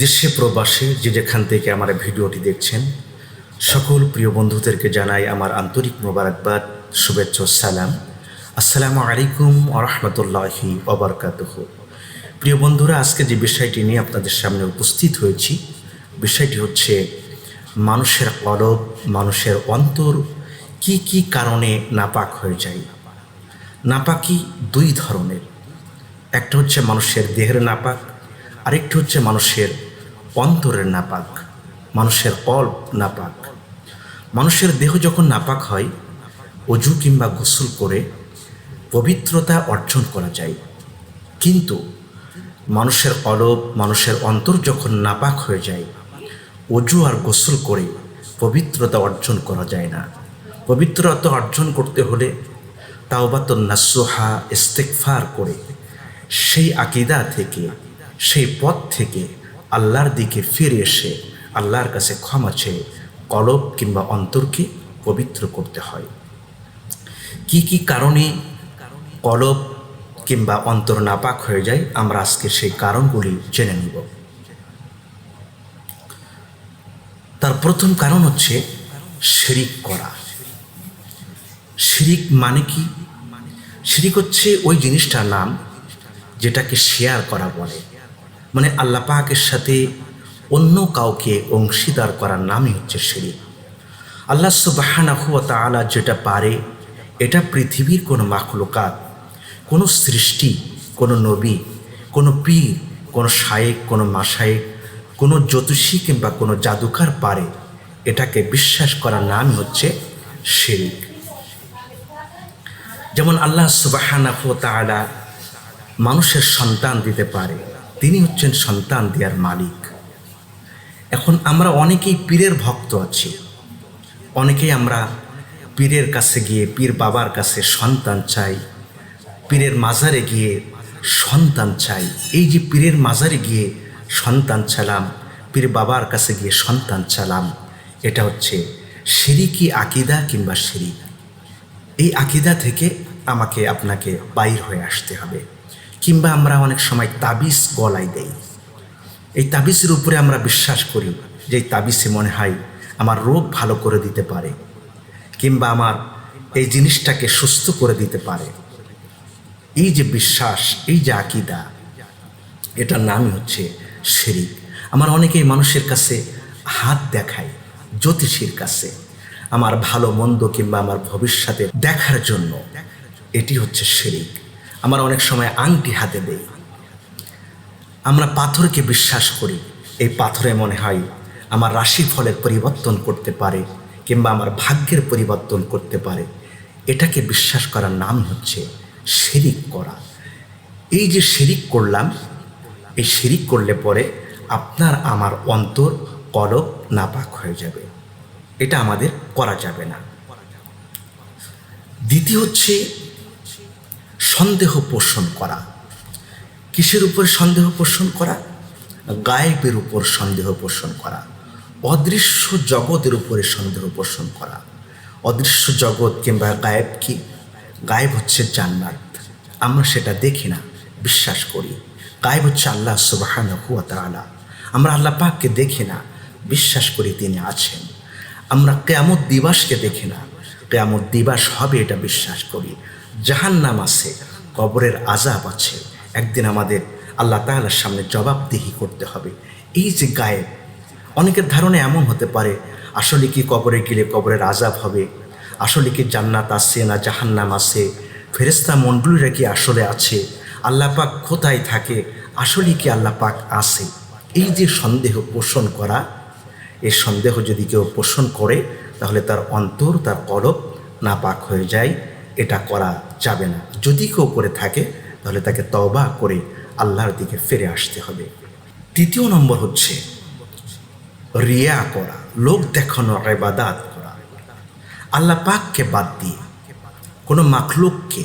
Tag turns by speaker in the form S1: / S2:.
S1: দেশে প্রবাসে যে যেখান থেকে আমার ভিডিওটি দেখছেন, সকল প্রিয় বন্ধুদেরকে জানাই আমার আন্তরিক মোবারকবাদ, শুভেচ্ছা সালাম। আসসালামু আলাইকুম আরহামতুল্লাহি অবরকাতহ প্রিয় বন্ধুরা, আজকে যে বিষয়টি নিয়ে আপনাদের সামনে উপস্থিত হয়েছি, বিষয়টি হচ্ছে মানুষের কলব, মানুষের অন্তর কি কি কারণে নাপাক হয়ে যায়। নাপাকি দুই ধরনের। একটা হচ্ছে মানুষের দেহের নাপাক আরেকটি হচ্ছে মানুষের অন্তরের নাপাক, মানুষের অল্প নাপাক। মানুষের দেহ যখন নাপাক হয়, অজু কিংবা গোসল করে পবিত্রতা অর্জন করা যায়। কিন্তু মানুষের অলব মানুষের অন্তর যখন নাপাক হয়ে যায়, অজু আর গোসল করে পবিত্রতা অর্জন করা যায় না। পবিত্রতা অর্জন করতে হলে তাওবাতুন নাসুহা ইস্তেকফার করে। সেই আকিদা থেকে সেই পথ থেকে আল্লাহর দিকে ফিরে এসে আল্লাহর কাছে ক্ষমা চেয়ে কলব কিংবা অন্তরকে পবিত্র করতে হয়। কি কি কারণে কলব কিংবা অন্তর নাপাক হয়ে যায় আমরা আজকে সেই কারণগুলি জেনে নিব। তার প্রথম কারণ হচ্ছে শিরিক করা। শিরিক মানে কি? শিরিক হচ্ছে ওই জিনিসটার নাম যেটাকে শেয়ার করা বলে। মানে আল্লাহ পাকের সাথে অন্য কাউকে অংশীদার করার নামই হচ্ছে শিরিক। আল্লাহ সুবাহানা হুয়া যেটা পারে, এটা পৃথিবীর কোনো মাখলুকাত, কোনো সৃষ্টি, কোনো নবী, কোনো পীর, কোনো শায়েক, কোনো মাসায়েক কোনো জ্যোতিষী কিংবা কোনো জাদুকার পারে, এটাকে বিশ্বাস করার নাম হচ্ছে শিরিক। যেমন আল্লাহ সুবাহানা তাআলা মানুষের সন্তান দিতে পারে তিনি হচ্ছেন সন্তান দেওয়ার মালিক। এখন আমরা অনেকেই পীরের ভক্ত আছি। অনেকেই আমরা পীরের কাছে গিয়ে, পীর বাবার কাছে সন্তান চাই, পীরের মাজারে গিয়ে সন্তান চাই। এই যে পীরের মাজারে গিয়ে সন্তান চালাম, পীর বাবার কাছে গিয়ে সন্তান চালাম, এটা হচ্ছে সিরিকি আকিদা কিংবা শিরিক। এই আকিদা থেকে আমাকে, আপনাকে বাইর হয়ে আসতে হবে। কিংবা আমরা অনেক সময় তাবিজ গলায় দেই। এই তাবিজের উপরে আমরা বিশ্বাস করি যে এই তাবিজে মনে হয় আমার রোগ ভালো করে দিতে পারে কিংবা আমার এই জিনিসটাকে সুস্থ করে দিতে পারে। এই যে বিশ্বাস, এই যে আকিদা, এটার নামই হচ্ছে শিরিক। আমার অনেকেই মানুষের কাছে হাত দেখায়, জ্যোতিষীর কাছে, আমার ভালো মন্দ কিংবা আমার ভবিষ্যতে দেখার জন্য। এটি হচ্ছে শিরিক। আমার অনেক সময় আংটি হাতে দেই। আমরা পাথরকে বিশ্বাস করি, এই পাথরে মনে হয় আমার রাশি ফলের পরিবর্তন করতে পারে কিংবা আমার ভাগ্যের পরিবর্তন করতে পারে। এটাকে বিশ্বাস করার নাম হচ্ছে শিরিক করা। এই যে শিরিক করলাম, এই শিরিক করলে পরে আপনার আমার অন্তর কলব নাপাক হয়ে যাবে। এটা আমাদের করা যাবে না। দ্বিতীয় হচ্ছে সন্দেহ পোষণ করা। কিসের উপর সন্দেহ পোষণ করা? গায়েবের উপর সন্দেহ পোষণ করা। অদৃশ্য জগতের উপরে সন্দেহ পোষণ করা। অদৃশ্য জগৎ কিংবা গায়েব কি? গায়েব হচ্ছে জান্নাত। আমরা সেটা দেখি না, বিশ্বাস করি। গায়েব হচ্ছে আল্লাহ সুবাহান হুয়া তালা আমরা আল্লাহ পাককে দেখি না, বিশ্বাস করি তিনি আছেন। আমরা কেয়ামত দিবাসকে দেখি না, কেয়ামত দিবাস হবে এটা বিশ্বাস করি। জাহান্নাম আছে, কবরের আজাব আছে। একদিন আমাদের আল্লাহ তাআলার সামনে জবাবদিহি করতে হবে। এই যে গায়েব, অনেকের ধারণা এমন হতে পারে, আসলে কি কবরে গেলে কবরের আজাব হবে? আসলে কি জান্নাত আছে না জাহান্নাম আছে? ফেরেস্তা মণ্ডলীরা কি আসলে আছে? আল্লাহ পাক কোথায় থাকে? আসলে কি আল্লাহ পাক আছে? এই যে সন্দেহ পোষণ করা এই সন্দেহ যদি কেউ পোষণ করে, তাহলে তার অন্তর, তার কলব না পাক হয়ে যায়। এটা করা যাবে না। যদি কেউ করে থাকে, তাহলে তাকে তবা করে আল্লাহর দিকে ফিরে আসতে হবে। তৃতীয় নম্বর হচ্ছে রিয়া করা, লোক দেখানো এবাদাত করা। আল্লাহ পাককে বাদ দিয়ে কোনো মাখলুককে